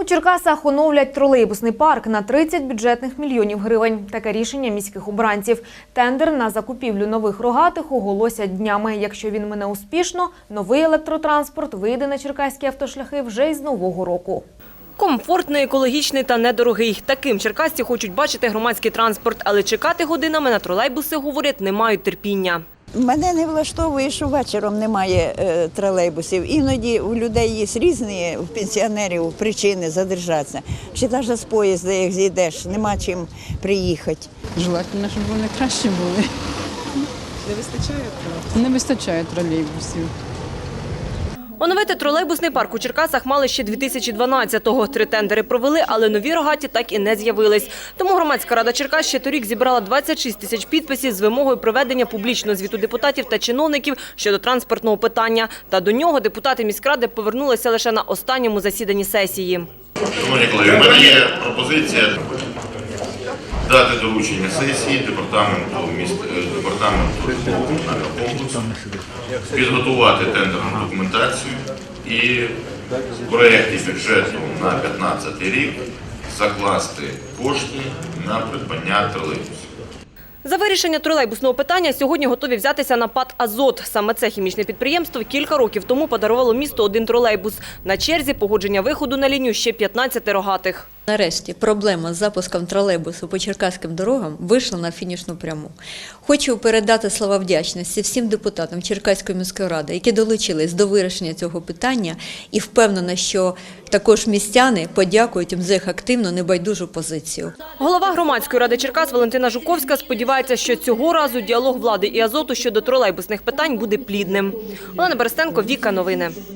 У Черкасах оновлять тролейбусний парк на 30 бюджетних мільйонів гривень. Таке рішення міських обранців. Тендер на закупівлю нових рогатих оголосять днями. Якщо він мине успішно, новий електротранспорт вийде на черкаські автошляхи вже із нового року. Комфортний, екологічний та недорогий. Таким черкасці хочуть бачити громадський транспорт, але чекати годинами на тролейбуси, говорять, не мають терпіння. Мене не влаштовує, що вечором немає е, тролейбусів. Іноді у людей є різні у пенсіонерів причини задержатися. Чи навіть з поїзда, як зійдеш, нема чим приїхати. Желательно, щоб вони краще були. Не вистачає тролейбусів? Не вистачає тролейбусів. Оновити тролейбусний парк у Черкасах мали ще 2012-го. Три тендери провели, але нові рогаті так і не з'явились. Тому громадська рада Черкас ще торік зібрала 26 тисяч підписів з вимогою проведення публічного звіту депутатів та чиновників щодо транспортного питання. Та до нього депутати міськради повернулися лише на останньому засіданні сесії. Шановні колеги, в мене є пропозиція дати доручення сесії департаменту міст е, департаменту комплексу підготувати тендерну документацію і в проєкті бюджету на 2015 рік закласти кошти на придбання тролейбусів. За вирішення тролейбусного питання сьогодні готові взятися на ПАД «Азот». Саме це хімічне підприємство кілька років тому подарувало місту один тролейбус. На черзі погодження виходу на лінію ще 15 рогатих. Нарешті проблема з запуском тролейбусу по черкаським дорогам вийшла на фінішну пряму. Хочу передати слова вдячності всім депутатам Черкаської міської ради, які долучились до вирішення цього питання, і впевнена, що також містяни подякують їм за їх активну небайдужу позицію. Голова громадської ради Черкас Валентина Жуковська сподівається, що цього разу діалог влади і Азоту щодо тролейбусних питань буде плідним. Олена Берестенко, Віка, Новини.